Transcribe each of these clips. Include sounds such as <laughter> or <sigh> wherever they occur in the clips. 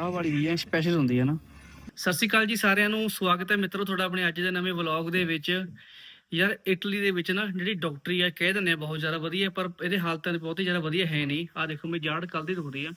ਆਹ ਵਾਲੀ ਵੀ ਹੈ ਸਪੈਸ਼ਲ ਹੁੰਦੀ ਹੈ ਨਾ। ਸਤਿ ਸ਼੍ਰੀ ਅਕਾਲ ਜੀ ਸਾਰਿਆਂ ਨੂੰ, ਸਵਾਗਤ ਹੈ ਮਿੱਤਰੋ ਤੁਹਾਡਾ ਆਪਣੇ ਅੱਜ ਦੇ ਨਵੇਂ ਵਲੌਗ ਦੇ ਵਿੱਚ। ਯਾਰ ਇਟਲੀ ਦੇ ਵਿੱਚ ਨਾ ਜਿਹੜੀ ਡਾਕਟਰੀ ਆ ਕਹਿ ਦਿੰਦੇ ਆ ਬਹੁਤ ਜ਼ਿਆਦਾ ਵਧੀਆ, ਪਰ ਇਹਦੇ ਹਾਲਤਾਂ ਦੇ ਬਹੁਤ ਹੀ ਜ਼ਿਆਦਾ ਵਧੀਆ ਹੈ ਨਹੀਂ। ਆ ਦੇਖੋ ਮੇਰੀ ਜਾੜ ਕੱਲ ਦੀ ਦੁਖਦੀ ਆ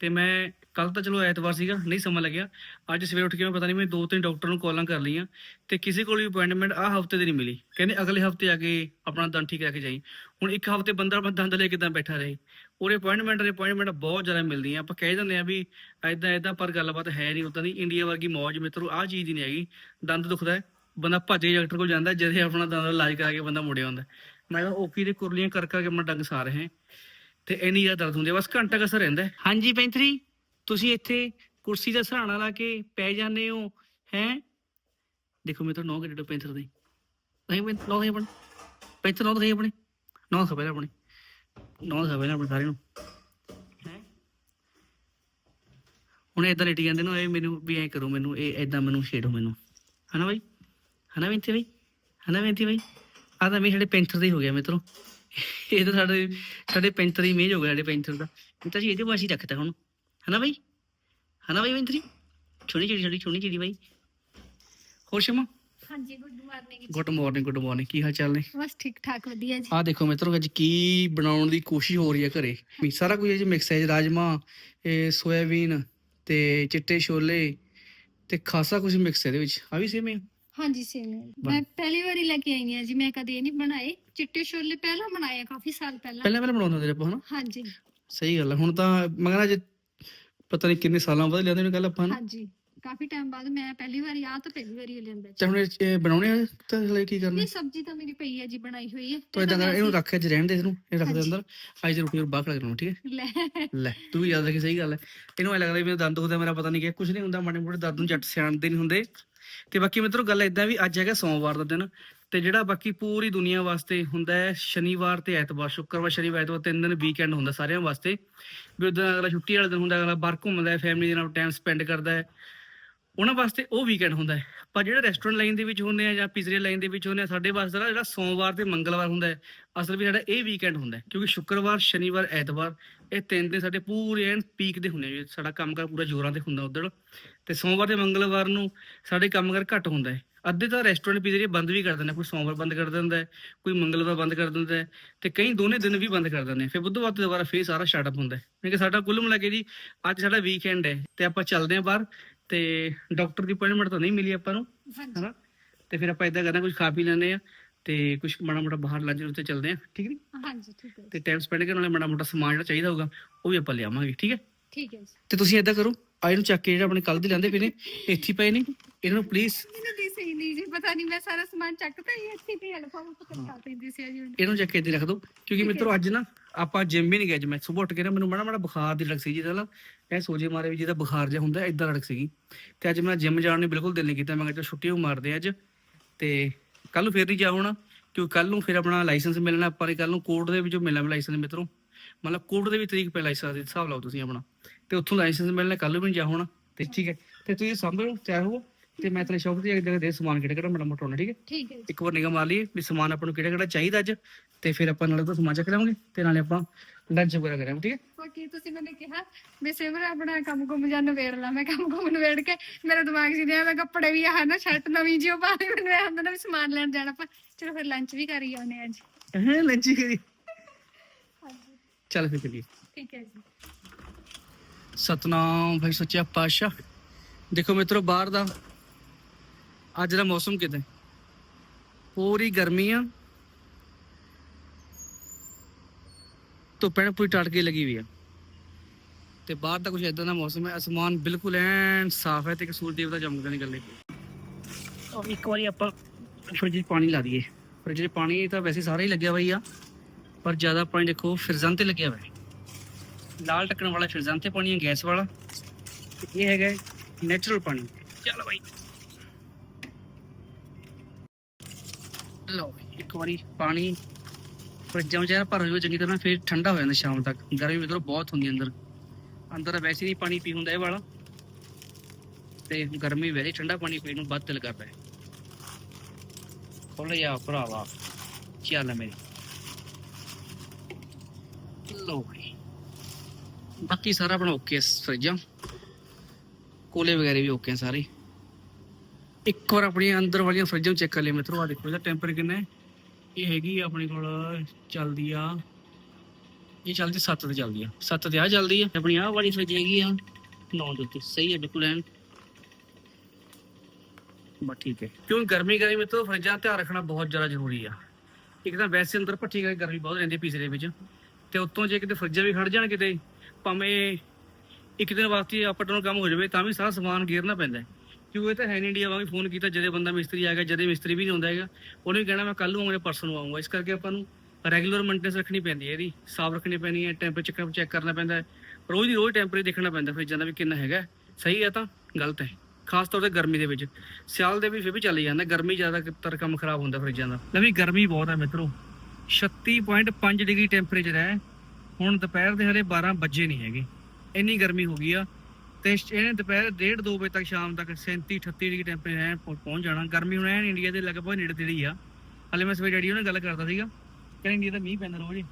ਤੇ ਮੈਂ ਕੱਲ ਤਾਂ ਚਲੋ ਐਤਵਾਰ ਸੀਗਾ, ਨਹੀਂ ਸਮਾਂ ਲੱਗਿਆ। ਅੱਜ ਸਵੇਰ ਉੱਠ ਕੇ ਮੈਂ ਪਤਾ ਨਹੀਂ, ਮੈਂ ਦੋ ਤਿੰਨ ਡਾਕਟਰ ਨੂੰ ਕਾਲਾਂ ਕਰ ਲਈਆਂ ਤੇ ਕਿਸੇ ਕੋਲ ਵੀ ਅਪਾਇੰਟਮੈਂਟ ਆ ਹਫ਼ਤੇ ਦੀ ਨਹੀਂ ਮਿਲੀ। ਕਹਿੰਦੇ ਅਗਲੇ ਹਫ਼ਤੇ ਆ ਕੇ ਆਪਣਾ ਦੰਦ ਠੀਕ ਕਰਕੇ ਜਾਈ। ਹੁਣ ਇੱਕ ਹਫ਼ਤੇ ਬੰਦਾ ਆਪਣਾ ਦੰਦ ਲੈ ਕੇ ਤਾਂ ਬੈਠਾ ਰਹੇ। ਉਹਦੇ ਅਪਾਇੰਟਮੈਂਟ ਦੇ ਅਪਾਇੰਟਮੈਂਟ ਬਹੁਤ ਜ਼ਿਆਦਾ ਮਿਲਦੀਆਂ। ਆਪਾਂ ਕਹਿ ਦਿੰਦੇ ਆ ਵੀ ਐਦਾਂ ਐਦਾਂ ਪਰ ਗੱਲਬਾਤ ਹੈ ਨਹੀਂ ਉਦਾਂ ਦੀ ਇੰਡੀਆ ਵਰਗੀ ਮੌਜ ਮਿੱਤਰੋ, ਆਹ ਚੀਜ਼ ਨਹੀਂ ਹੈਗੀ। ਦੰਦ ਦੁਖਦਾ ਹੈ, ਬੰਦਾ ਭੱਜ ਡਾਕਟਰ ਕੋਲ ਜਾਂਦਾ ਜਦੇ ਆਪਣਾ ਦੰਦ ਦਾ ਇਲਾਜ ਕਰਾ ਕੇ ਬੰਦਾ ਮੁੜਿਆ ਆਉਂਦਾ ਮੈਂ ਤਾਂ ਓਪੀ ਦੇ ਕੁਰਲੀਆਂ ਕਰ ਕਰਕੇ ਆਪਣਾ ਡੰਗ ਸਾਰ ਰਹੇ ਤੇ ਇੰਨੀ ਜ਼ਿਆਦਾ ਦਰਦ ਹੁੰਦੀ ਬਸ ਘੰਟਾ ਕਸਰ ਰਹਿੰਦਾ ਹਾਂਜੀ ਪੈਂਥਰੀ ਤੁਸੀਂ ਇੱਥੇ ਕੁਰਸੀ ਦਾ ਸਹਾਰਾ ਲਾ ਕੇ ਪੈ ਜਾਂਦੇ ਹੋ, ਹੈ? ਦੇਖੋ ਮੇਰੇ ਤੋਂ ਨੌ ਕਿੱਡੇ ਪੈਂਥਰ ਦੇ ਨਹੀਂ ਮੈਂ ਨੌ ਦੇ ਆਪਣੇ। ਪੈਂਥਰ ਨੌ ਦੇ ਆਪਣੇ। ਨੌ ਖਬਰ ਆਪਣੇ। ਨੌ ਖਬਰ ਆਪਣੇ ਸਾਰੇ ਨੂੰ। ਹੈ? ਹੁਣ ਇਦਾਂ ਲੇਟੀ ਜਾਂਦੇ ਨੂੰ ਇਹ ਮੈਨੂੰ ਵੀ ਐ ਕਰੋ ਮੈਨੂੰ ਇਹ ਇਦਾਂ ਮੈਨੂੰ ਛੇੜੋ ਮੈਨੂੰ। ਹਨਾ ਬਾਈ? ਹਨਾ ਬੈਂਤੀ ਬਾਈ? ਹਨਾ ਬੈਂਤੀ ਬਾਈ? ਆ ਤਾਂ ਮੇਰੇ ਸਾਡੇ ਪੈਂਥਰ ਦਾ ਹੀ ਹੋ ਗਿਆ ਮਿੱਤਰੋ। ਇਹ ਤਾਂ ਸਾਡੇ ਸਾਡੇ ਪੈਂਥਰ ਦੀ ਇਮੇਜ ਹੋ ਗਿਆ ਸਾਡੇ ਪੈਂਥਰ ਦਾ। ਇਹ ਤਾਂ ਜੀ ਇਹਦੇ ਵਾਸੀ ਰੱਖਤਾ ਹੁਣ। ਹਨਾ ਬਾਈ? ਹਨਾ ਬਾਈ ਛੋਟੀ ਜਿਹੜੀ ਛੋਟੀ ਛੋਟੀ ਜਿਹੜੀ ਬਾਈ। ਹੋਰ ਸ਼ਮਾ? ਹਾਂਜੀ good morning good morning good morning ਕੀ ਹਾਲ ਚਾਲ ਨੇ? ਬਸ ਠੀਕ ਠਾਕ ਵਧੀਆ ਜੀ। ਆਹ ਦੇਖੋ ਮਿੱਤਰੋ ਅੱਜ ਕੀ ਬਣਾਉਣ ਦੀ ਕੋਸ਼ਿਸ਼ ਹੋ ਰਹੀ ਹੈ ਘਰੇ? ਵੀ ਸਾਰਾ ਕੁਝ ਇਹ ਮਿਕਸ ਹੈ ਰਾਜਮਾ ਇਹ ਸੋਇਆਬੀਨ ਤੇ ਚਿੱਟੇ ਛੋਲੇ ਤੇ ਖਾਸਾ ਕੁਝ ਮਿਕਸ ਹੈ ਇਹਦੇ ਵਿੱਚ। ਆ ਵੀ ਸੇਮ ਹੈ ਹਾਂਜੀ ਸੇਮ ਮੈਂ ਪਹਿਲੀ ਵਾਰੀ ਲੈ ਕੇ ਆਈ ਹਾਂ ਜੀ ਮੈਂ ਕਦੇ ਨਹੀਂ ਬਣਾਏ। ਚਿੱਟੇ ਛੋਲੇ ਪਹਿਲਾਂ ਬਣਾਏ ਆ ਕਾਫੀ ਸਾਲ ਪਹਿਲਾਂ। ਪਹਿਲਾਂ ਪਹਿਲਾਂ ਬਣਾਉਂਦੇ ਹੁੰਦੇ ਆਪਾਂ ਹਨਾ? ਹਾਂਜੀ। ਸਹੀ ਗੱਲ ਹੈ। ਹੁਣ ਤਾਂ ਮਗਨਾ ਜੇ ਪਤਾ ਨਹੀਂ ਕਿੰਨੇ ਸਾਲਾਂ ਬਾਅਦ ਲਿਆਂਦੇ ਨੇ ਕੱਲ ਆਪਾਂ ਨਾ ਹਾਂਜੀ। ਕਾਫੀ ਟਾਈਮ ਬਾਅਦ ਮੈਂ ਪਹਿਲੀ ਵਾਰੀ ਆ ਤਾਂ ਪਹਿਲੀ ਵਾਰੀ ਲੈਂਦਾ ਤੇ ਹੁਣ ਇਹ 'ਚ ਬਣਾਉਣੇ ਆ ਤਾਂ ਹਲੇ ਕੀ ਕਰਨਾ? ਨਹੀਂ ਸਬਜ਼ੀ ਤਾਂ ਮੇਰੀ ਪਈ ਹੈ ਜੀ ਬਣਾਈ ਹੋਈ ਹੈ। ਤੋ ਇਦਾਂ ਕਰ ਇਹਨੂੰ ਰੱਖ ਕੇ ਰਹਿਣ ਦੇ ਇਹਨੂੰ ਇਹ ਰੱਖ ਦੇ ਅੰਦਰ। ਅੱਜ ਦੀ ਰੋਟੀ ਬਾਹਰ ਖੜਾ ਕਰਨਾ ਠੀਕ ਹੈ? ਲੈ। ਲੈ ਤੂੰ ਵੀ ਯਾਦ ਰੱਖੀ ਸਹੀ ਗੱਲ ਹੈ। ਇਹਨੂੰ ਐ ਲੱਗਦਾ ਵੀ ਮੇਰਾ ਦੰਦ ਦੁਖਦਾ ਮੇਰਾ ਪਤਾ ਨਹੀਂ ਕਿ ਕੁਝ ਨਹੀਂ ਹੁੰਦਾ ਮਾੜੇ ਮੋਟੇ ਦਰਦ ਨੂੰ ਜੱਟ ਸਿਆਣਦੇ ਨਹੀਂ ਹੁੰਦੇ। ਤੇ ਬਾਕੀ ਮਿੱਤਰੋ ਗੱਲ ਇਦਾਂ ਵੀ ਅੱਜ ਹੈਗਾ ਸੋਮਵਾਰ ਦਾ ਦਿਨ ਤੇ ਜਿਹੜਾ ਬਾਕੀ ਪੂਰੀ ਦੁਨੀਆ ਵਾਸਤੇ ਹੁੰਦਾ ਹੈ ਸ਼ਨੀਵਾਰ ਤੇ ਐਤਵਾਰ ਸ਼ੁੱਕਰਵਾਰ ਸ਼ਨੀਵਾਰ ਐਤਵਾਰ ਤਿੰਨ ਦਿਨ ਵੀਕਐਂਡ ਹੁੰਦਾ ਸਾਰਿਆਂ ਵਾਸਤੇ। ਵੀ ਉਦੋਂ ਅਗਲਾ ਛੁੱਟੀ ਵਾਲਾ ਦਿਨ ਹੁੰਦਾ ਅਗਲਾ ਬਾਹਰ ਘੁੰਮਦਾ ਹੈ ਫੈਮਿਲੀ ਦੇ ਨਾਲ ਟਾਈਮ ਸਪੈਂਡ ਕਰਦਾ ਹੈ। ਉਹਨਾਂ ਵਾਸਤੇ ਉਹ ਵੀਕਐਂਡ ਹੁੰਦਾ ਹੈ। ਪਰ ਜਿਹੜਾ ਰੈਸਟੋਰੈਂਟ ਲਾਈਨ ਦੇ ਵਿੱਚ ਹੁੰਦੇ ਆ ਜਾਂ ਪੀਜ਼ਰੇ ਲਾਈਨ ਦੇ ਵਿੱਚ ਹੁੰਦੇ ਆ, ਸਾਡੇ ਵਾਸਤੇ ਨਾ ਜਿਹੜਾ ਸੋਮਵਾਰ ਤੇ ਮੰਗਲਵਾਰ ਹੁੰਦਾ ਹੈ, ਅਸਲ ਵਿੱਚ ਸਾਡਾ ਇਹ ਵੀਕਐਂਡ ਹੁੰਦਾ ਹੈ। ਕਿਉਂਕਿ ਸ਼ੁੱਕਰਵਾਰ, ਸ਼ਨੀਵਾਰ, ਐਤਵਾਰ ਇਹ ਤਿੰਨ ਦਿਨ ਸਾਡੇ ਪੂਰੇ ਐਨ ਪੀਕ ਦੇ ਹੁੰਦੇ ਆ ਜੀ। ਸਾਡਾ ਕੰਮਕਾਰ ਪੂਰਾ ਜ਼ੋਰਾਂ ਤੇ ਹੁੰਦਾ ਉਧਰ। ਤੇ ਸੋਮਵਾਰ ਤੇ ਮੰਗਲਵਾਰ ਨੂੰ ਸਾਡੇ ਕੰਮਕਾਰ ਘੱਟ ਹੁੰਦਾ ਹੈ। ਅੱਧੇ ਤਾਂ ਰੈਸਟੋਰੈਂਟ ਪੀਜ਼ਰੇ ਬੰਦ ਵੀ ਕਰ ਦਿੰਦੇ ਕੋਈ ਸੋਮਵਾਰ ਬੰਦ ਕਰ ਦਿੰਦਾ ਹੈ, ਕੋਈ ਮੰਗਲਵਾਰ ਬੰਦ ਕਰ ਦਿੰਦਾ ਹੈ ਤੇ ਕਈ ਦੋਨੇ ਦਿਨ ਵੀ ਬੰਦ ਕਰ ਦਿੰਦੇ ਆ। ਫਿਰ ਬੁੱਧਵਾਰ ਤੋਂ ਦੁਬਾਰਾ ਫੇਰ ਸਾਰਾ ਸਟਾਰਟ ਹੁੰਦਾ ਹੈ। ਕਿਉਂਕਿ ਸਾਡਾ ਕੁੱਲ ਮਿਲਾ ਕੇ ਜੀ, ਅੱਜ ਸਾਡਾ ਵੀਕਐਂਡ ਹੈ ਤੇ ਆਪਾਂ ਚੱਲਦੇ ਆਂ ਬਾਹਰ। ਤੇ ਡਾਕਟਰ ਦੀ ਅਪਾਇੰਟਮੈਂਟ ਤਾਂ ਨਹੀਂ ਮਿਲੀ ਆਪਾਂ ਨੂੰ ਹਨਾ? ਤੇ ਫਿਰ ਆਪਾਂ ਇਦਾਂ ਕਰਦੇ ਕੁਝ ਖਾ ਪੀ ਲੈਂਦੇ ਆ ਤੇ ਕੁਝ ਮਾੜਾ ਮੋਟਾ ਬਾਹਰ ਲੰਚ ਉੱਤੇ ਚੱਲਦੇ ਆ ਠੀਕ ਨਹੀਂ? ਹਾਂਜੀ ਠੀਕ ਹੈ। ਤੇ ਟਾਈਮ ਸਪੈਂਡ ਕਰਨ ਵਾਲੇ ਮਾੜਾ ਮੋਟਾ ਸਮਾਨ ਜਿਹੜਾ ਚਾਹੀਦਾ ਹੋਊਗਾ ਉਹ ਵੀ ਆਪਾਂ ਲਿਆਵਾਂਗੇ ਠੀਕ ਹੈ? ਠੀਕ ਹੈ ਜੀ। ਤੇ ਤੁਸੀਂ ਇਦਾਂ ਕਰੋ ਆ ਇਹਨੂੰ ਚੱਕ ਕੇ ਜਿਹੜਾ ਆਪਣੇ ਕੱਲ ਦੇ ਲੈਂਦੇ ਪਏ ਨੇ ਇੱਥੇ ਪਏ ਨੇ। ਇਹਨਾਂ ਨੂੰ ਪਲੀਜ਼ ਮੈਨੂੰ ਦੀ ਸਹੀ ਨਹੀਂ ਜੀ ਪਤਾ ਨਹੀਂ ਮੈਂ ਸਾਰਾ ਸਮਾਨ ਚੱਕਤਾ ਹੀ ਇੱਥੇ ਤੇ ਹਲਫਾ ਉਹ ਪਕੜਾ ਪੈਂਦੀ ਸੀ ਜੀ ਇਹਨੂੰ ਚੱਕ ਕੇ ਇੱਥੇ ਰੱਖ ਦਿਓ ਕਿਉਂਕਿ ਮਿੱਤਰੋ ਅੱਜ ਨਾ ਆਪਾਂ ਜਿਮ ਵੀ ਨਹੀਂ ਗਏ ਅੱਜ ਮੈਂ ਸਵੇਰ ਉੱਠ ਕੇ ਨਾ ਮੈਨੂੰ ਮਾੜਾ ਮਾੜਾ ਬੁਖਾਰ ਦੀ ਲੱਗ ਸੀ ਜੀ ਪਹਿਲਾਂ ਇਹ ਸੋਜੇ ਮਾਰੇ ਵੀ ਜਿਹਦਾ ਬੁਖਾਰ ਜਿਹਾ ਹੁੰਦਾ ਇਦਾਂ ਲੜਕ ਸੀਗੀ। ਤੇ ਅੱਜ ਮੈਂ ਜਿਮ ਜਾਣ ਨੂੰ ਬਿਲਕੁਲ ਦਿਲ ਨਹੀਂ ਕੀਤਾ ਮੈਂ ਕਿਹਾ ਚਲੋ ਛੁੱਟੀ ਉਹ ਮਾਰਦੇ ਅੱਜ। ਤੇ ਕੱਲ ਨੂੰ ਫੇਰ ਨਹੀਂ ਜਾ ਹੋਣਾ ਕਿਉਂਕਿ ਕੱਲ ਨੂੰ ਫਿਰ ਆਪਣਾ ਲਾਇਸੈਂਸ ਮਿਲਣਾ ਆਪਾਂ ਨੇ ਕੱਲ ਨੂੰ ਕੋਰਟ ਦੇ ਵਿੱਚੋਂ ਮਿਲਣਾ ਲਾਇਸੈਂਸ ਮਿੱਤਰੋ। ਮਤਲਬ ਕੋਰਟ ਦੇ ਵੀ ਤਰੀਕ ਪੈ ਲਾਇਸੈਂਸ ਦੇ ਹਿਸਾਬ ਲਾਓ ਤੁਸੀਂ ਆਪਣਾ। ਤੇ ਉੱਥੋਂ ਲਾਇਸੈਂਸ ਮਿਲਣਾ ਕੱਲ ਨੂੰ ਵੀ ਜਾ ਹੋਣਾ। ਤੇ ਠੀਕ ਹੈ। ਤੇ ਤੁਸੀਂ ਸੰਭਲੋ ਤਿਆਰ ਹੋ ਤੇ ਮੈਂ ਤੇਰੇ ਸ਼ੌਪ ਤੇ ਜਾ ਕੇ ਦੇ ਸਮਾਨ ਕਿਹੜਾ ਕਿਹੜਾ ਮਾੜਾ ਮੋਟਾ ਹੋਣਾ ਠੀਕ ਹੈ? ਠੀਕ ਹੈ ਇੱਕ ਵਾਰ ਨਿਗਾਹ ਮਾਰ ਲਈਏ ਵੀ ਸਮਾਨ ਆਪਾਂ ਨੂੰ ਕਿਹੜਾ ਕਿਹੜਾ ਚਾਹੀਦਾ ਅੱਜ। ਤੇ ਫਿਰ ਆਪਾਂ ਨਾਲੇ ਤੋਂ ਸਮਾਨ ਚੱਕ ਲਾਂਗੇ ਤੇ ਨਾਲੇ ਆਪਾਂ ਲੰਚ ਵਗੈਰਾ ਕਰਾਂਗੇ ਠੀਕ ਹੈ? ਬਾਕੀ ਤੁਸੀਂ ਮੈਨੂੰ ਕਿਹਾ ਮੈਂ ਸਿਮਰ ਆਪਣਾ ਕੰਮ ਕੁਮ ਜਾਂ ਨਵੇੜ ਲਾ। ਮੈਂ ਕੰਮ ਕੁਮ ਨਵੇੜ ਕੇ ਮੇਰੇ ਦਿਮਾਗ 'ਚ ਦਿਆ ਮੈਂ ਕੱਪੜੇ ਵੀ ਆਹ ਨਾ ਸ਼ਰਟ ਨਵੀਂ ਜਿਹੀ ਉਹ ਪਾ ਲਈ ਮੈਨੂੰ ਹੁੰਦਾ ਨਾ ਵੀ ਸਮਾਨ ਲੈਣ ਜਾਣਾ ਆਪਾਂ। ਚਲੋ ਫਿਰ ਲੰਚ ਵੀ ਕਰੀ ਆਉਨੇ ਅੱਜ। ਹੈ ਲੰਚ ਹੀ ਕਰੀ ਚੱਲ ਫਿਰ ਚੱਲੀਏ। ਠੀਕ ਹੈ ਜੀ। ਸਤਨਾਮ ਭਾਈ ਸੱਚਾ ਪਾਤਸ਼ਾਹ। ਦੇਖੋ ਮਿੱਤਰੋ ਬਾਹਰ ਦਾ ਅੱਜ ਦਾ ਮੌਸਮ ਕਿਤੇ ਪੂਰੀ ਗਰਮੀ ਆ ਧੁੱਪ ਨੇ ਪੂਰੀ ਟੜ ਕੇ ਲੱਗੀ ਹੋਈ ਆ। ਤੇ ਬਾਹਰ ਦਾ ਕੁਝ ਇਦਾਂ ਦਾ ਮੌਸਮ ਹੈ ਅਸਮਾਨ ਬਿਲਕੁਲ ਐਨ ਸਾਫ਼ ਹੈ ਤੇ ਇੱਕ ਸੂਰਜ ਦੇਵਤਾ ਚਮਕਦਾ ਗੱਲੇ ਔਰ ਇੱਕ ਵਾਰੀ ਆਪਾਂ ਫਰਿੱਜ 'ਚ ਪਾਣੀ ਲਾ ਦਈਏ। ਫਰਿੱਜ 'ਚ ਪਾਣੀ ਤਾਂ ਵੈਸੇ ਸਾਰਾ ਹੀ ਲੱਗਿਆ ਹੋਈ ਆ। ਪਰ ਜ਼ਿਆਦਾ ਪਾਣੀ ਦੇਖੋ ਫਿਰਜ਼ਨ ਤੇ ਲੱਗਿਆ ਹੋਇਆ। ਲਾਲ ਟੱਕਣ ਵਾਲਾ ਫਿਰਜ਼ਨ ਤੇ ਪਾਣੀ ਹੈ, ਗੈਸ ਵਾਲਾ। ਇਹ ਹੈਗਾ ਨੈਚੁਰਲ ਪਾਣੀ। ਚੱਲ ਬਾਈ। ਲਓ, ਇੱਕ ਵਾਰੀ ਪਾਣੀ ਫਰਿੱਜਾਂ ਵਿੱਚ ਐਨ ਭਰ ਹੋ ਚੰਗੀ ਤਰ੍ਹਾਂ ਫਿਰ ਠੰਡਾ ਹੋ ਜਾਂਦਾ ਸ਼ਾਮ ਤੱਕ। ਗਰਮੀ ਮਿੱਤਰੋ ਬਹੁਤ ਹੁੰਦੀ ਹੈ ਅੰਦਰ। ਅੰਦਰ ਵੈਸੇ ਨਹੀਂ ਪਾਣੀ ਪੀ ਹੁੰਦਾ ਇਹ ਵਾਲਾ। ਤੇ ਗਰਮੀ ਵੈਸੇ ਠੰਡਾ ਪਾਣੀ ਪੀਣ ਨੂੰ ਵੱਧ ਦਿਲ ਕਰਦਾ ਹੈ। ਖੋਲ ਜਾ ਭਰਾਵਾ। ਚੱਲ ਮੇਰੇ। ਲਓ ਬਈ ਬਾਕੀ ਸਾਰਾ ਆਪਣਾ ਓਕੇ ਫਰਿੱਜਾਂ। ਕੋਲੇ ਵਗੈਰੇ ਵੀ ਓਕੇ ਸਾਰੇ। ਇੱਕ ਵਾਰ ਆਪਣੀ ਅੰਦਰ ਵਾਲੀਆਂ ਫਰਿੱਜਾਂ ਚੈੱਕ ਕਰ ਲਈ ਮਿੱਤਰੋ ਆ ਦੇਖੋ ਇਹਦਾ ਟੈਂਪਰ ਕਿੰਨਾ ਹੈ। ਇਹ ਹੈਗੀ ਆ ਆਪਣੇ ਕੋਲ, ਚੱਲਦੀ ਆ। ਇਹ ਚੱਲਦੀ 7 ਤੇ ਚੱਲਦੀ ਆ। 7 ਤੇ ਆ ਚੱਲਦੀ ਆ। ਆਪਣੀ ਆਹ ਵਾਲੀ ਫਰਿੱਜ ਹੈਗੀ ਆ। 9 ਦੇ ਉੱਤੇ। ਸਹੀ ਹੈ ਬਿਲਕੁਲ ਐਨ। ਬਸ ਠੀਕ ਹੈ। ਕਿਉਂ ਗਰਮੀ ਗਰਮੀ ਤੋਂ ਫਰਿੱਜਾਂ ਧਿਆਨ ਰੱਖਣਾ ਬਹੁਤ ਜ਼ਿਆਦਾ ਜ਼ਰੂਰੀ ਆ। ਇੱਕ ਤਾਂ ਵੈਸੇ ਅੰਦਰ ਭੱਠੀ ਕਰਕੇ ਗਰਮੀ ਬਹੁਤ ਰਹਿੰਦੀ ਪੀਸੇ ਦੇ ਵਿੱਚ। ਤੇ ਉੱਤੋਂ ਜੇ ਕਿਤੇ ਫਰਿੱਜਾਂ ਵੀ ਖੜ ਜਾਣ ਕਿਤੇ, ਭਾਵੇਂ ਇੱਕ ਦਿਨ ਵਾਸਤੇ ਅਪ ਡਾਊਨ ਕੰਮ ਹੋ ਜਾਵੇ, ਤਾਂ ਵੀ ਸਾਰਾ ਸਮਾਨ ਗੇਰਨਾ ਪੈਂਦਾ ਹੈ। ਕਿਉਂਕਿ ਇਹ ਤਾਂ ਹੈ ਨਹੀਂ ਇੰਡੀਆ ਵਾਂਗ ਫੋਨ ਕੀਤਾ, ਜਦੇ ਬੰਦਾ ਮਿਸਤਰੀ ਆ ਗਿਆ ਜਦੇ ਮਿਸਤਰੀ ਵੀ ਨਹੀਂ ਆਉਂਦਾ ਹੈਗਾ, ਉਹਨੇ ਵੀ ਕਹਿਣਾ, ਮੈਂ ਕੱਲ ਨੂੰ ਆਉਂਗਾ ਪਰਸੋਂ ਨੂੰ ਆਉਂਗਾ ਇਸ ਕਰਕੇ ਆਪਾਂ ਨੂੰ ਰੈਗੂਲਰ ਮੇਨਟੇਨੈਂਸ ਰੱਖਣੀ ਪੈਂਦੀ ਹੈ ਇਹਦੀ, ਸਾਫ਼ ਰੱਖਣੀ ਪੈਣੀ ਹੈ ਟੈਂਪਰੇਚਰ ਚੈੱਕ ਕਰਨਾ ਪੈਂਦਾ ਰੋਜ਼ ਦੀ ਰੋਜ਼ ਟੈਂਪਰੇਚਰ ਦੇਖਣਾ ਪੈਂਦਾ, ਫਰਿੱਜਾਂ ਦਾ ਵੀ ਕਿੰਨਾ ਹੈਗਾ। ਸਹੀ ਹੈ ਤਾਂ ਗਲਤ ਹੈ, ਖਾਸ ਤੌਰ ਤੇ ਗਰਮੀ ਦੇ ਵਿੱਚ। ਸਿਆਲ ਦੇ ਵੀ ਫਿਰ ਵੀ ਚੱਲ ਜਾਂਦਾ, ਗਰਮੀ ਜ਼ਿਆਦਾਤਰ ਕੰਮ ਖਰਾਬ ਹੁੰਦਾ ਫਰਿੱਜਾਂ ਦਾ। ਲੈ ਵੀ ਗਰਮੀ ਬਹੁਤ ਹੈ ਮਿੱਤਰੋ। 36.5 ਡਿਗਰੀ ਟੈਂਪਰੇਚਰ ਹੈ। ਹੁਣ ਦੁਪਹਿਰ ਦੇ ਹਰੇ 12 ਵਜੇ ਨਹੀਂ ਹੈਗੇ। ਇੰਨੀ ਗਰਮੀ ਹੋ ਗਈ ਆ। ਤੇ ਇਹਨੇ ਦੁਪਹਿਰ 1:30 2 ਵਜੇ ਤੱਕ ਸ਼ਾਮ ਤੱਕ 37 38 ਡਿਗਰੀ ਟੈਂਪਰੇਚਰ ਐ ਪਹੁੰਚ ਜਾਣਾ। ਗਰਮੀ ਹੁਣ ਐਨ ਇੰਡੀਆ ਦੇ ਲਗਭਗ ਨੇੜੇ ਤੇੜੇ ਹੀ ਆ। ਹਲੇ ਮੈਂ ਸਵੇਰ ਡੈਡੀ ਨਾਲ ਗੱਲ ਕਰਦਾ ਸੀਗਾ। ਕਹਿੰਦੇ ਇੰਡੀਆ ਦਾ ਮੀਂਹ ਪੈਂਦਾ ਰੋਜ਼ ਹੀ।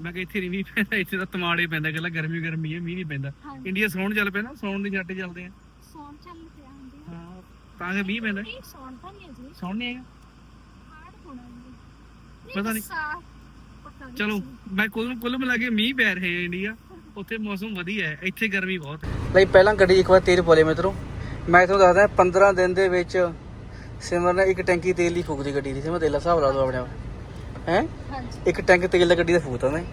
ਮੈਂ ਕਿਹਾ ਇੱਥੇ ਨਹੀਂ ਮੀਂਹ ਪੈਂਦਾ ਇੱਥੇ ਤਾਂ ਤਮਾੜੇ ਪੈਂਦਾ। ਗੱਲਾਂ ਗਰਮੀ ਗਰਮੀ ਹੈ ਮੀਂਹ ਨਹੀਂ ਪੈਂਦਾ। ਇੰਡੀਆ ਸੌਣ ਚੱਲ ਪਿਆ ਨਾ ਸੌਣ ਦੇ ਛੱਟੇ ਚੱਲਦੇ ਆ। ਸੌਣ ਚੱਲ ਪਿਆ ਹੁੰਦੀ ਹਾਂ ਤਾਂ ਕਿ ਮੀਂਹ ਪੈਂਦਾ। ਨਹੀਂ ਸੌਣ ਤਾਂ ਨਹੀਂ ਅਜੇ। ਸੌਣ ਨਹੀਂ ਹੈਗਾ? ਪਤਾ ਨਹੀਂ। ਚਲੋ ਮੈਂ ਕੁੱਲ ਕੁੱਲ ਮਿਲਾ ਕੇ ਮੀਂਹ ਪੈ ਰਿਹਾ ਇੰਡੀਆ। ਉੱਥੇ ਮੌਸਮ ਵਧੀਆ ਹੈ ਇੱਥੇ ਗਰਮੀ ਬਹੁਤ ਨਹੀਂ ਪਹਿਲਾਂ ਗੱਡੀ ਇੱਕ ਵਾਰ ਤੇਲ ਪੋਲੇ ਮਿੱਤਰੋ। ਮੈਂ ਤੁਹਾਨੂੰ ਦੱਸਦਾ 15 ਦਿਨ ਦੇ ਵਿੱਚ ਸਿਮਰ ਨੇ ਇੱਕ ਟੈਂਕੀ ਤੇਲ ਦੀ ਫੂਕਦੀ ਗੱਡੀ ਦੀ। ਸਿਮਰ ਤੇਲ ਦਾ ਹਿਸਾਬ ਲਾ ਦੋ ਆਪਣੇ ਆਪ। ਹੈ? ਇੱਕ ਟੈਂਕ ਤੇਲ ਦਾ ਗੱਡੀ ਦਾ ਫੂਕਤਾ ਨੇ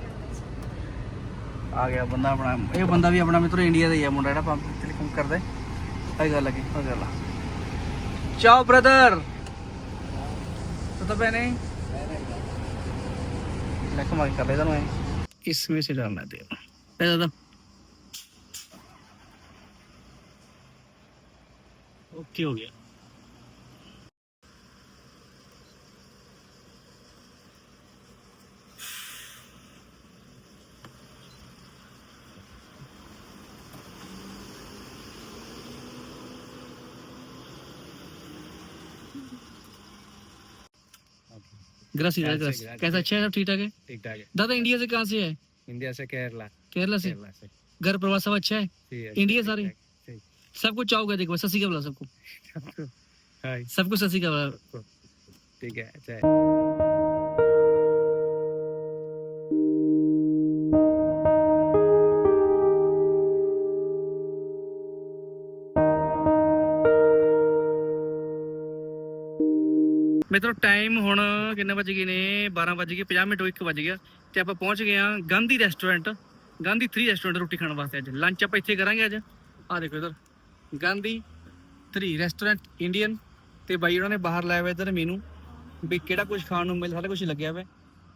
ਆ ਗਿਆ ਬੰਦਾ ਆਪਣਾ ਇਹ ਬੰਦਾ ਵੀ ਆਪਣਾ ਮਿੱਤਰ ਇੰਡੀਆ ਦਾ ਹੀ ਆ ਮੁੰਡਾ ਜਿਹੜਾ ਪੰਪ ਤੇ ਕੰਮ ਕਰਦਾ ਹੈ। ਗੱਲ ਲੱਗੀ ਉਹ ਗੱਲ ਚਾਓ ਬ੍ਰਦਰ ਤੋ ਤਾਂ ਭੈਣੇ। मैं कर लेता मैं इसमें से डालना है तेल ले दादा ओके हो गया ग्रासिया ग्रासिया कैसा अच्छा है सब ठीक ठाक है ठीक ठाक है दादा इंडिया से कहाँ से है? इंडिया से केरला केरला से? केरला से. घर परिवार सब अच्छा है? इंडिया सारे? सब कुछ सबको चाव देखो ससी का बोला सबको। <laughs> सबको ससी का बोला। ठीक है अच्छा ਮਿੱਤਰੋ ਟਾਈਮ ਹੁਣ ਕਿੰਨੇ ਵਜ ਗਏ ਨੇ? 12 ਵਜ ਗਏ 50 ਮਿੰਟ 1 ਵਜ ਗਿਆ। ਤੇ ਆਪਾਂ ਪਹੁੰਚ ਗਏ ਆ ਗਾਂਧੀ ਰੈਸਟੋਰੈਂਟ ਗਾਂਧੀ 3 ਰੈਸਟੋਰੈਂਟ ਰੋਟੀ ਖਾਣ ਵਾਸਤੇ ਅੱਜ। ਲੰਚ ਆਪਾਂ ਇੱਥੇ ਕਰਾਂਗੇ ਅੱਜ। ਆ ਦੇਖੋ ਇਧਰ ਗਾਂਧੀ 3 ਰੈਸਟੋਰੈਂਟ ਇੰਡੀਅਨ ਤੇ ਬਾਈ ਉਹਨਾਂ ਨੇ ਬਾਹਰ ਲਾਇਆ ਹੋਇਆ ਇਧਰ ਮੀਨੂ ਵੀ ਕਿਹੜਾ ਕੁਝ ਖਾਣ ਨੂੰ ਮਿਲ ਸਾਰਾ ਕੁਝ ਲੱਗਿਆ ਹੋਇਆ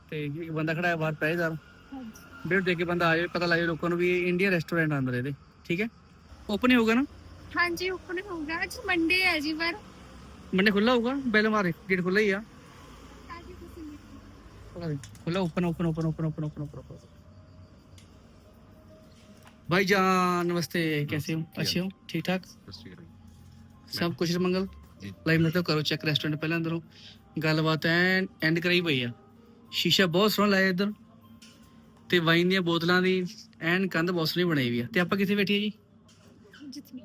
ਤੇ ਇੱਕ ਬੰਦਾ ਖੜਾ ਹੈ ਬਾਹਰ ਪਹਿਰੇਦਾਰ ਵੀਡੀਓ ਦੇਖ ਕੇ ਬੰਦਾ ਆ ਜਾਵੇ ਪਤਾ ਲੱਗ ਜਾਵੇ ਲੋਕਾਂ ਨੂੰ ਵੀ ਇਹ ਇੰਡੀਅਨ ਰੈਸਟੋਰੈਂਟ ਅੰਦਰ ਇਹਦੇ। ਠੀਕ ਹੈ? ਓਪਨ ਹੀ ਹੋਊਗਾ ਨਾ? ਹਾਂਜੀ ਓਪਨ ਹੋਊਗਾ। ਅੱਜ ਮੰਡੇ ਹੈ ਜੀ ਪਰ ਮੰਡੇ ਖੁੱਲਾ ਹੋਊਗਾ ਬੈਲ ਮਾਰੇ ਗੇਟ ਖੁੱਲਾ ਹੀ ਆ ਅੱਜ ਤੁਸੀਂ खुला open open open open open open open भाई जान नमस्ते कैसे हो अच्छे हो ठीक ठाक सब कुछ मंगल जी। ਲਾਈਵ ਮਤਲਬ ਕਰੋ ਚੈੱਕ ਰੈਸਟੋਰੈਂਟ ਪਹਿਲਾਂ ਅੰਦਰੋਂ ਗੱਲਬਾਤ ਐ ਐਂਡ ਕਰਾਈ ਪਈ ਆ ਸ਼ੀਸ਼ਾ ਬਹੁਤ ਸੋਹਣਾ ਲਾਇਆ ਇੱਧਰ ਤੇ ਵਾਈਨ ਦੀਆਂ ਬੋਤਲਾਂ ਦੀ ਐਨ ਕੰਧ ਬਹੁਤ ਸੋਹਣੀ ਬਣਾਈ ਵੀ ਆ ਤੇ ਆਪਾਂ ਕਿੱਥੇ ਬੈਠੀਏ ਜੀ ਜਿੱਥੇ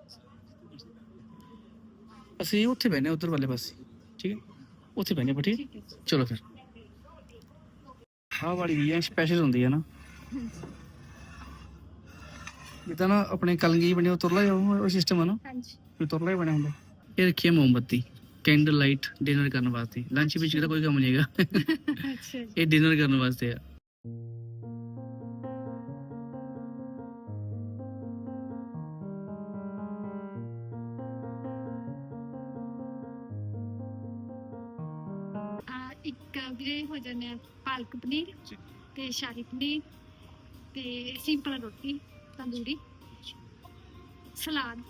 ਅਸੀਂ ਉੱਥੇ ਬੈਠੇ ਉਧਰ ਵਾਲੇ ਪਾਸੇ। ਠੀਕ ਹੈ? ਉੱਥੇ ਬੈਠੇ ਆਪਾਂ ਠੀਕ ਹੈ? ਚਲੋ ਫਿਰ। ਆਹ ਵਾਲੀ ਵੀ ਆ ਸਪੈਸ਼ਲ ਹੁੰਦੀ ਹੈ ਨਾ। ਜਿੱਦਾਂ ਨਾ ਆਪਣੇ ਕਲਗੀ ਬਣੇ ਉਹ ਤੁਰਲਾ ਉਹ ਸਿਸਟਮ ਨਾ। ਹਾਂਜੀ। ਉਹ ਤੁਰਲਾ ਹੀ ਬਣਿਆ ਹੁੰਦਾ। ਇਹ ਰੱਖੀ ਹੈ ਮੋਮਬੱਤੀ ਕੈਂਡਲ ਲਾਈਟ ਡਿਨਰ ਕਰਨ ਵਾਸਤੇ। ਲੰਚ ਵਿੱਚ ਕੋਈ ਕੰਮ ਨਹੀਂ ਹੈਗਾ। ਅੱਛਾ ਜੀ। ਇਹ ਡਿਨਰ ਕਰਨ ਵਾਸਤੇ ਆ। ਇੱਕ ਵੀਰੇ ਹੋ ਜਾਂਦੇ ਆ ਪਾਲਕ ਪਨੀਰ ਜੀ। ਤੇ ਸ਼ਾਹੀ ਪਨੀਰ ਤੇ ਸਿੰਪਲ ਰੋਟੀ ਤੰਦੂਰੀ। ਸਲਾਦ।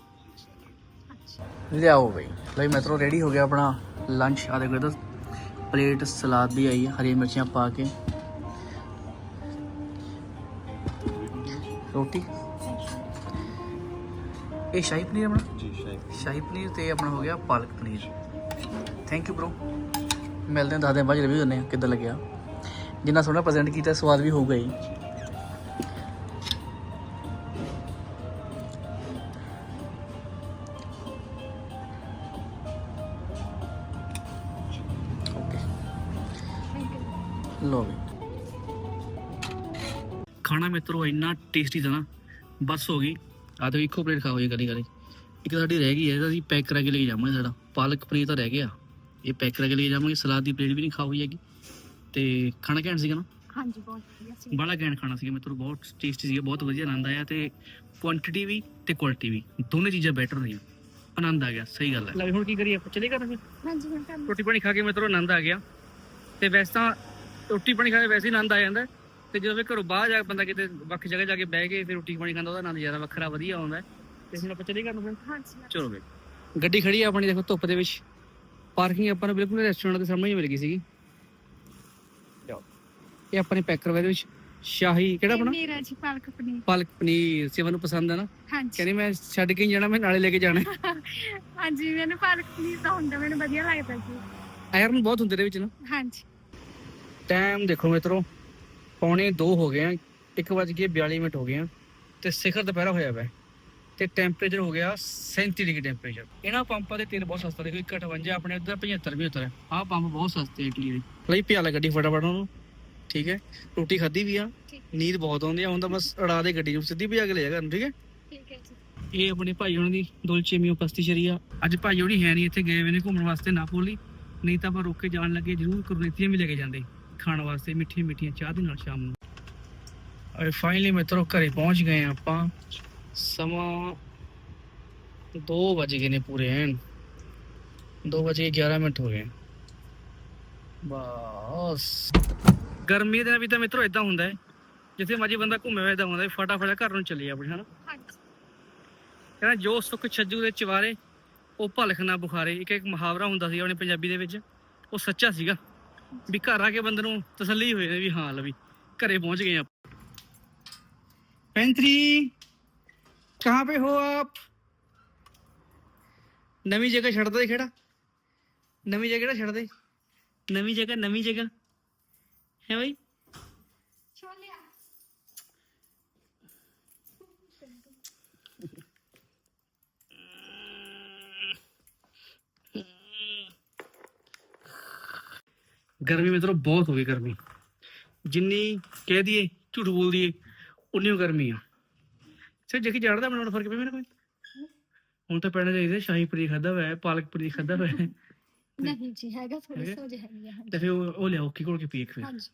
ਲਿਆਓ ਬਈ। ਲਈ ਮੈਟਰੋ ਰੈਡੀ ਹੋ ਗਿਆ ਆਪਣਾ ਲੰਚ ਆ ਦੇਖੋ ਇਧਰ ਪਲੇਟ ਸਲਾਦ ਵੀ ਆਈ ਹੈ ਹਰੀ ਮਿਰਚਾਂ ਪਾ ਕੇ। ਰੋਟੀ? ਇਹ ਸ਼ਾਹੀ ਪਨੀਰ ਆਪਣਾ? ਜੀ ਸ਼ਾਹੀ। ਪਨੀਰ ਤੇ ਆਪਣਾ ਹੋ ਗਿਆ ਪਾਲਕ ਪਨੀਰ। ਥੈਂਕ ਯੂ bro मिलते हैं, दस दिन बाद रिव्यू करने कि लगे जिन्ना सोना प्रजेंट किया, स्वाद भी होगा जी खाना मित्रों इन्ना टेस्टी था ना, बस हो गई। आ तो प्लेट खाओ जी कहीं कहीं एक तो साड़ी रह गई है तो पैक करा के लिए जाऊँगा सा पालक पनीर तो रह गया। ਇਹ ਪੈਕ ਕਰਾ ਕੇ ਲੈ ਜਾਵਾਂਗੇ। ਸਲਾਦ ਦੀ ਪਲੇਟ ਵੀ ਨਹੀਂ ਖਾਓਗੀ ਹੈਗੀ। ਤੇ ਖਾਣਾ ਘੈਂਟ ਸੀਗਾ ਨਾ? ਹਾਂਜੀ ਬਹੁਤ ਵਧੀਆ ਸੀ। ਬੜਾ ਘੈਂਟ ਖਾਣਾ ਸੀਗਾ। ਮਿੱਤਰੋ ਬਹੁਤ ਟੇਸਟੀ ਸੀਗਾ ਬਹੁਤ ਵਧੀਆ ਆਨੰਦ ਆਇਆ ਤੇ ਕੁਆਂਟੀਟੀ ਵੀ ਤੇ ਕੁਆਲਿਟੀ ਵੀ। ਦੋਨੇ ਚੀਜ਼ਾਂ ਬੈਟਰ ਰਹੀਆਂ। ਆਨੰਦ ਆ ਗਿਆ ਸਹੀ ਗੱਲ ਹੈ। ਲੈ ਹੁਣ ਕੀ ਕਰੀਏ ਆਪਾਂ? ਚਲੇ ਫਿਰ? ਹਾਂਜੀ ਹੁਣ ਕੰਮ ਰੋਟੀ ਪਾਣੀ ਖਾ ਕੇ ਮਿੱਤਰੋ ਆਨੰਦ ਆ ਗਿਆ। ਤੇ ਵੈਸੇ ਤਾਂ ਰੋਟੀ ਪਾਣੀ ਖਾ ਕੇ ਵੈਸੇ ਹੀ ਆਨੰਦ ਆ ਜਾਂਦਾ। ਤੇ ਜਦੋਂ ਫਿਰ ਘਰੋਂ ਬਾਹਰ ਜਾ ਕੇ ਬੰਦਾ ਕਿਤੇ ਵੱਖ ਜਗ੍ਹਾ ਜਾ ਕੇ ਬਹਿ ਕੇ ਫਿਰ ਰੋਟੀ ਪਾਣੀ ਖਾਂਦਾ ਉਹਦਾ ਆਨੰਦ ਜ਼ਿਆਦਾ ਵੱਖਰਾ ਵਧੀਆ ਆਉਂਦਾ। ਤੇ ਹੁਣ ਆਪਾਂ ਚਲੇ ਕਰਨ ਫਿਰ? ਹਾਂਜੀ ਚਲੋ ਗੱਡੀ ਖੜੀ ਆ ਆਪਣੀ ਦੇਖੋ ਧੁੱਪ ਦੇ ਵਿੱਚ। ਪਾਰਕਿੰਗ ਆਪਾਂ ਨੂੰ ਬਿਲਕੁਲ ਰੈਸਟੋਰੈਂਟ ਦੇ ਸਾਹਮਣੇ ਹੀ ਮਿਲ ਗਈ ਸੀਗੀ। ਇਹ ਆਪਣੇ ਪੈਕਰ ਦੇ ਵਿੱਚ। ਸ਼ਾਹੀ ਕਿਹੜਾ ਆਪਣਾ? ਮੇਰਾ ਜੀ ਪਾਲਕ ਪਨੀਰ। ਪਾਲਕ ਪਨੀਰ ਸਿਵਨ ਨੂੰ ਪਸੰਦ ਹੈ ਨਾ? ਹਾਂਜੀ। ਕਹਿੰਦੀ ਮੈਂ ਛੱਡ ਕੇ ਜਾਣਾ ਮੈਂ ਨਾਲੇ ਲੈ ਕੇ ਜਾਣਾ। ਹਾਂਜੀ ਮੈਨੂੰ ਪਾਲਕ ਪਨੀਰ ਤਾਂ ਹੁੰਦਾ ਮੈਨੂੰ ਵਧੀਆ ਲੱਗਦਾ ਜੀ। ਆਇਰਨ ਬਹੁਤ ਹੁੰਦੇ ਦੇ ਵਿੱਚ ਨਾ। ਹਾਂਜੀ। ਟਾਈਮ ਦੇਖੋ ਮਿੱਤਰੋ ਪੌਣੇ 2 ਹੋ ਗਏ ਆ 1:42 ਮਿੰਟ ਹੋ ਗਏ ਆ ਤੇ ਸਿਖਰ ਦੁਪਹਿਰਾ ਹੋਇਆ ਵਾ ਤੇ ਟੈਂਪਰੇਚਰ ਹੋ ਗਿਆ 37 ਡਿਗਰੀ ਟੈਂਪਰੇਚਰ ਇਹਨਾਂ ਪੰਪਾਂ ਦੇ ਤੇਲ ਬਹੁਤ ਸਸਤਾ ਦੇਖੋ 158 ਆਪਣੇ ਉੱਧਰ 75 ਵੀ ਉਤਰ ਆਹ ਪੰਪ ਬਹੁਤ ਸਸਤੇ ਇਟਲੀ ਦੇ ਲਈ ਪਿਆ ਲੈ ਗੱਡੀ ਫਟਾਫਟ ਉਹਨੂੰ। ਠੀਕ ਹੈ? ਰੋਟੀ ਖਾਧੀ ਵੀ ਆ। ਨੀਂਦ ਬਹੁਤ ਆਉਂਦੀ ਆ। ਹੁਣ ਤਾਂ ਬਸ ਅੜਾ ਦੇ ਗੱਡੀ ਨੂੰ ਸਿੱਧੀ ਭਜਾ ਕੇ ਲੈ ਜਾ ਘਰ ਠੀਕ ਹੈ? ਠੀਕ ਹੈ ਜੀ। ਇਹ ਆਪਣੇ ਭਾਈ ਉਹਨਾਂ ਦੀ ਦੁਲਚੇ ਮੀਓ ਪਸਤੀ ਸ਼ਰੀਆ ਅੱਜ ਭਾਈ ਹੋਣੀ ਹੈ ਨਹੀਂ ਇੱਥੇ ਗਏ ਹੋਏ ਨੇ ਘੁੰਮਣ ਵਾਸਤੇ ਨਾਪੋਲੀ ਨਹੀਂ ਤਾਂ ਆਪਾਂ ਰੁਕ ਕੇ ਜਾਣ ਲੱਗੇ ਜ਼ਰੂਰ ਕੁਰਨੇਤੀਆਂ ਵੀ ਲੈ ਕੇ ਜਾਂਦੇ। ਖਾਣ ਵਾਸਤੇ ਮਿੱਠੀਆਂ ਮਿੱਠੀਆਂ ਚਾਹ ਦੇ ਨਾਲ ਸ਼ਾਮ ਨੂੰ। ਅਰੇ ਫਾਈਨਲੀ ਮਿੱਤਰੋ ਘਰੇ ਪਹੁੰਚ ਗਏ ਆਪਾਂ। ਸਮਾਂ 2 ਵਜ ਗਏ ਨੇ ਪੂਰੇ ਐਨ। 2 ਵਜ ਕੇ 11 ਮਿੰਟ ਹੋ ਗਏ। ਬਸ। ਗਰਮੀ ਦੇ ਵੀ ਤਾਂ ਮਿੱਤਰੋ ਇਦਾਂ ਹੁੰਦਾ ਹੈ ਜਿੱਥੇ ਮਰਜ਼ੀ ਬੰਦਾ ਘੁੰਮੇ ਹੋਇਆ ਇਦਾਂ ਹੁੰਦਾ ਹੈ ਫਟਾਫਟ ਘਰ ਨੂੰ ਚੱਲੀ ਆਪਣੇ ਹਨਾ? ਕਹਿੰਦਾ ਜੋ ਸੁੱਖ ਛੱਜੂ ਦੇ ਚਵਾਰੇ ਉਹ ਭਲਖ ਨਾ ਬੁਖਾਰੇ। ਇੱਕ ਇੱਕ ਮੁਹਾਵਰਾ ਹੁੰਦਾ ਸੀ ਆਪਣੇ ਪੰਜਾਬੀ ਦੇ ਵਿੱਚ। ਉਹ ਸੱਚਾ ਸੀਗਾ ਵੀ ਘਰ ਆ ਕੇ ਬੰਦੇ ਨੂੰ ਤਸੱਲੀ ਹੋਏ ਵੀ ਹਾਂ ਲਵੀ ਘਰੇ ਪਹੁੰਚ ਗਏ ਆਪ। ਪੈਂਤਰੀ ਕਹਾਂ ਪੇ ਹੋ ਆਪ? ਨਵੀਂ ਜਗ੍ਹਾ ਛੱਡਦਾ ਹੀ ਖੇੜਾ। ਨਵੀਂ ਜਗ੍ਹਾ ਕਿਹੜਾ ਛੱਡਦੇ ਨਵੀਂ ਜਗ੍ਹਾ ਨਵੀਂ ਜਗ੍ਹਾ। ਹੈ ਬਈ? ਗਰਮੀ ਮਿੱਤਰੋ ਬਹੁਤ ਹੋ ਗਈ ਗਰਮੀ। ਜਿੰਨੀ ਕਹਿ ਦਈਏ ਝੂਠ ਬੋਲ ਦਈਏ ਉਨੀ ਗਰਮੀ ਆ। ਸੇ ਜੇ ਕਿ ਜੜਦਾ ਬਣਾਉਣ ਫ਼ਰਕ ਪਿਆ ਮੇਰੇ ਕੋਈ ਹੁਣ ਤਾਂ ਪੈਣਾ ਚਾਹੀਦਾ ਸ਼ਾਹੀ ਪਨੀਰ ਖਾਦਾ ਹੋਇਆ ਹੈ, ਪਾਲਕ ਪਨੀਰ ਖਾਦਾ ਹੋਇਆ। ਹੈ, ਨਹੀਂ ਜੀ ਹੈਗਾ ਥੋੜੀ ਹੈਗਾ? ਸੋਜ ਹੈਗੀ ਆ ਤੇ ਹਾਂਜੀ ਫਿਰ ਉਹ ਉਹ ਲਿਆਓ ਕੀ ਘੋਲ ਕੇ ਪੀ ਇੱਕ ਫਿਰ। ਹਾਂਜੀ।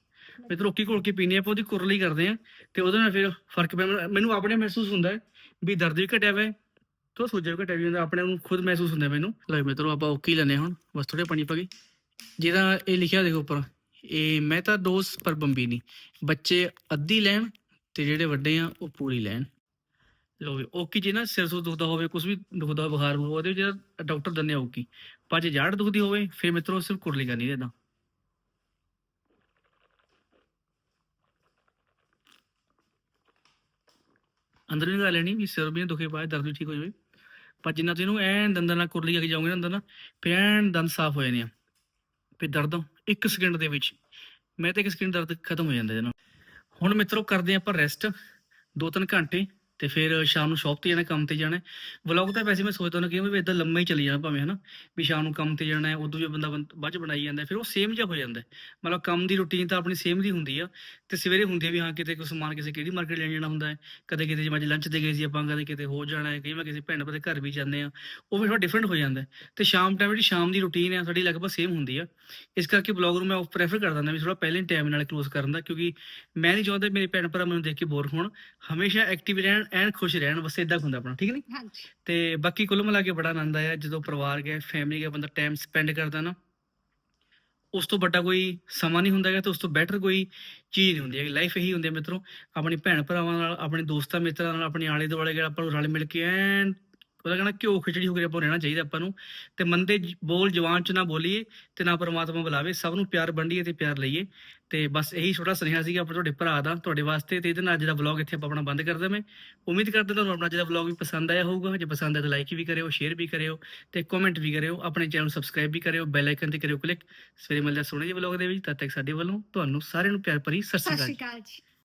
ਮਿੱਤਰ ਰੋਕੀ ਘੋਲ ਕੇ ਪੀਨੇ ਆਪਾਂ ਉਹਦੀ ਕੁਰਲੀ ਕਰਦੇ ਆ ਤੇ ਉਹਦੇ ਨਾਲ ਫਿਰ ਫ਼ਰਕ ਪਿਆ। ਮੈਨੂੰ- ਮੈਨੂੰ ਆਪਣੇ ਮਹਿਸੂਸ ਹੁੰਦਾ ਹੈ ਵੀ ਦਰਦ ਵੀ ਘਟਿਆ ਹੋਇਆ ਹੈ ਤੋਂ ਸੋਜਾ ਵੀ ਘਟਿਆ ਵੀ ਹੁੰਦਾ ਆਪਣੇ ਨੂੰ ਖੁਦ ਮਹਿਸੂਸ ਹੁੰਦਾ ਮੈਨੂੰ। ਲੈ ਮਿੱਤਰੋ ਆਪਾਂ ਓਕੀ ਲੈਨੇ ਹੁਣ। ਬਸ ਥੋੜੇ ਪਾਣੀ ਪਾ ਕੇ। ਜਿਹਦਾ ਇਹ ਲਿਖਿਆ ਦੇਖੋ ਉੱਪਰ ਇਹ ਮਹਿਤਾ ਡੋਸ ਪਰ ਬੰਬੀਨੀ ਬੱਚੇ ਅੱਧੀ ਲੈਣ ਤੇ ਜਿਹੜੇ ਵੱਡੇ ਆ ਉਹ ਪੂਰੀ ਲੈਣ। ਹੋਵੇ ਓਕੀ ਜੇ ਨਾ ਸਿਰ ਸੁਰ ਦੁਖਦਾ ਹੋਵੇ ਕੁਝ ਵੀ ਦੁਖਦਾ ਹੋਵੇ, ਬੁਖਾਰ ਹੋਵੇ ਉਹਦੇ ਜਿਹੜਾ ਡਾਕਟਰ ਦਿੰਦੇ ਓਕੀ ਪਰ ਜੇ ਜਾੜ ਦੁਖਦੀ ਹੋਵੇ, ਫਿਰ ਮਿੱਤਰੋ ਸਿਰਫ ਕੁਰਲੀ ਕਰਨੀ ਦੇਦਾ ਅੰਦਰ ਵੀ ਗੱਲ ਲੈਣੀ ਵੀ ਸਿਰ ਵੀ ਦੁਖੇ ਬਾਅਦ ਦਰਦ ਵੀ ਠੀਕ ਹੋ ਜਾਵੇ। ਪਰ ਜਿੰਨਾ ਤੁਸੀਂ ਇਹਨੂੰ ਐਨ ਦੰਦਾਂ ਨਾਲ ਕੁਰਲੀ ਆ ਕੇ ਜਾਓਗੇ ਨਾ ਅੰਦਰ ਨਾ, ਫਿਰ ਐਨ ਦੰਦ ਸਾਫ਼ ਹੋ ਜਾਣੇ ਆ। ਫਿਰ ਦਰਦ ਇੱਕ ਸਕਿੰਟ ਦੇ ਵਿੱਚ, ਮੈਂ ਤੇ ਇੱਕ ਸਕਿੰਟ ਦਰਦ ਖਤਮ ਹੋ ਜਾਂਦਾ ਇਹਦੇ ਹੁਣ ਮਿੱਤਰੋ ਕਰਦੇ ਆਪਾਂ ਰੈਸਟ ਦੋ ਤਿੰਨ ਘੰਟੇ। ਤੇ ਫਿਰ ਸ਼ਾਮ ਨੂੰ ਸ਼ਾਪ ਤੇ ਜਾਣਾ, ਕੰਮ ਤੇ ਜਾਣਾ। ਵਲੌਗ ਤਾਂ ਵੈਸੇ ਮੈਂ ਸੋਚਦਾ ਹੁੰਦਾ ਕਿ ਵੀ ਇਦਾਂ ਲੰਮਾ ਹੀ ਚੱਲੀ ਜਾਣਾ ਭਾਵੇਂ, ਹਨਾ? ਵੀ ਸ਼ਾਮ ਨੂੰ ਕੰਮ ਤੇ ਜਾਣਾ ਉਦੋਂ ਵੀ ਬੰਦਾ ਬਾਅਦ ਚ ਬਣਾਈ ਜਾਂਦਾ, ਫਿਰ ਉਹ ਸੇਮ ਜਿਹਾ ਹੋ ਜਾਂਦਾ ਮਤਲਬ ਕੰਮ ਦੀ ਰੁਟੀਨ ਤਾਂ ਆਪਣੀ ਸੇਮ ਦੀ ਹੁੰਦੀ ਆ। ਤੇ ਸਵੇਰੇ ਹੁੰਦੀ ਵੀ ਹਾਂ ਕਿਤੇ ਕੋਈ ਸਮਾਨ ਕਿਸੇ ਕਿਹੜੀ ਮਾਰਕੀਟ ਲੈਣ ਜਾਣਾ ਹੁੰਦਾ ਹੈ ਕਦੇ ਕਿਤੇ ਜਿਵੇਂ ਅੱਜ ਲੰਚ ਤੇ ਗਏ ਸੀ ਆਪਾਂ ਕਦੇ ਕਿਤੇ ਹੋਰ ਜਾਣਾ ਹੈ ਕਈ ਵਾਰ ਕਿਸੇ ਭੈਣ ਭਰਾ ਦੇ ਘਰ ਵੀ ਜਾਂਦੇ ਆ ਉਹ ਫਿਰ ਥੋੜਾ ਡਿਫਰੈਂਟ ਹੋ ਜਾਂਦਾ ਹੈ। ਤੇ ਸ਼ਾਮ ਟਾਈਮ ਜਿਹੜੀ ਸ਼ਾਮ ਦੀ ਰੁਟੀਨ ਹੈ ਸਾਡੀ ਲਗਭਗ ਸੇਮ ਹੁੰਦੀ ਆ। ਇਸ ਕਰਕੇ ਬਲੌਗ ਨੂੰ ਮੈਂ ਪ੍ਰੈਫਰ ਕਰਦਾ ਹੁੰਦਾ ਵੀ ਥੋੜਾ ਪਹਿਲੇ ਟਾਈਮ ਨਾਲ ਕਲੋਜ਼ ਕਰਨ ਦਾ ਕਿਉਂਕਿ ਮੈਂ ਨਹੀਂ ਚਾਹੁੰਦਾ ਮੇਰੇ ਭੈਣ ਭਰਾ ਮੈਨੂੰ ਦੇਖ ਕੇ ਬੋਰ ਹੋਣ। ਹਮੇਸ਼ਾ ਐਕਟਿਵ ਰਹਿਣ ਐਨ ਖੁਸ਼ ਰਹਿਣ ਬਸ ਇਦਾਂ ਹੁੰਦਾ ਆਪਣਾ ਠੀਕ ਨਹੀਂ? ਹਾਂਜੀ। ਤੇ ਬਾਕੀ ਕੁੱਲ ਮਿਲਾ ਕੇ ਬੜਾ ਆਨੰਦ ਆਇਆ ਜਦੋਂ ਪਰਿਵਾਰ ਗਿਆ ਫੈਮਿਲੀ ਗਿਆ ਬੰਦਾ ਟਾਈਮ ਸਪੈਂਡ ਕਰਦਾ ਨਾ ਉਸ ਤੋਂ ਵੱਡਾ ਕੋਈ ਸਮਾਂ ਨਹੀਂ ਹੁੰਦਾ ਹੈਗਾ ਤੇ ਉਸ ਤੋਂ ਬੈਟਰ ਕੋਈ ਚੀਜ਼ ਨਹੀਂ ਹੁੰਦੀ ਹੈਗੀ। ਲਾਈਫ ਇਹੀ ਹੁੰਦੀ ਹੈ ਮਿੱਤਰੋ, ਆਪਣੀ ਭੈਣ ਭਰਾਵਾਂ ਨਾਲ, ਆਪਣੇ ਦੋਸਤਾਂ ਮਿੱਤਰਾਂ ਨਾਲ, ਆਪਣੇ ਆਲੇ ਦੁਆਲੇ ਜਿਹੜਾ ਆਪਾਂ ਨੂੰ ਰਲ ਮਿਲ ਕੇ ਐਨ ਉਹਦਾ ਕਹਿਣਾ ਘਿਓ ਖਿਚੜੀ ਹੋ ਕੇ ਆਪਾਂ ਨੂੰ ਰਹਿਣਾ ਚਾਹੀਦਾ ਆਪਾਂ ਨੂੰ। ਤੇ ਮੰਦੇ ਬੋਲ ਜਵਾਨ ਚ ਨਾ ਬੋਲੀਏ ਤੇ ਨਾ ਪਰਮਾਤਮਾ ਬੁਲਾਵੇ, ਸਭ ਨੂੰ ਪਿਆਰ ਵੰਡੀਏ ਤੇ ਪਿਆਰ ਲਈਏ। ਤੇ ਬਸ ਇਹੀ ਛੋਟਾ ਸੁਨੇਹਾ ਸੀਗਾ ਆਪਣੇ ਤੁਹਾਡੇ ਭਰਾ ਦਾ, ਤੁਹਾਡੇ ਵਾਸਤੇ ਤੇ ਇਹਦੇ ਨਾਲ ਅੱਜ ਦਾ ਵਲੌਗ ਇੱਥੇ ਆਪਾਂ ਆਪਣਾ ਬੰਦ ਕਰਦੇ ਮੈਂ ਉਮੀਦ ਕਰਦੇ ਤੁਹਾਨੂੰ ਆਪਣਾ ਅੱਜ ਦਾ ਵਲੌਗ ਵੀ ਪਸੰਦ ਆਇਆ ਹੋਊਗਾ। ਜੇ ਪਸੰਦ ਆਇਆ ਤਾਂ ਲਾਈਕ ਵੀ ਕਰਿਓ ਸ਼ੇਅਰ ਵੀ ਕਰਿਓ ਤੇ ਕਮੈਂਟ ਵੀ ਕਰਿਓ। ਆਪਣੇ ਚੈਨਲ ਨੂੰ ਸਬਸਕ੍ਰਾਈਬ ਵੀ ਕਰਿਓ ਬੈਲ ਆਈਕਨ ਤੇ ਕਰਿਓ ਕਲਿੱਕ ਸਵੇਰੇ ਮਿਲਦੇ ਸੋਹਣੇ ਜਿਹੇ ਵਲੌਗ ਦੇ ਵਿੱਚ। ਤਦ ਤੱਕ ਸਾਡੇ ਵੱਲੋਂ ਤੁਹਾਨੂੰ ਸਾਰਿਆਂ ਨੂੰ ਪਿਆਰ ਭਰੀ ਸਤਿ ਸ਼੍ਰੀ ਅਕਾਲ ਸ਼੍ਰੀ ਅਕਾਲ ਜੀ।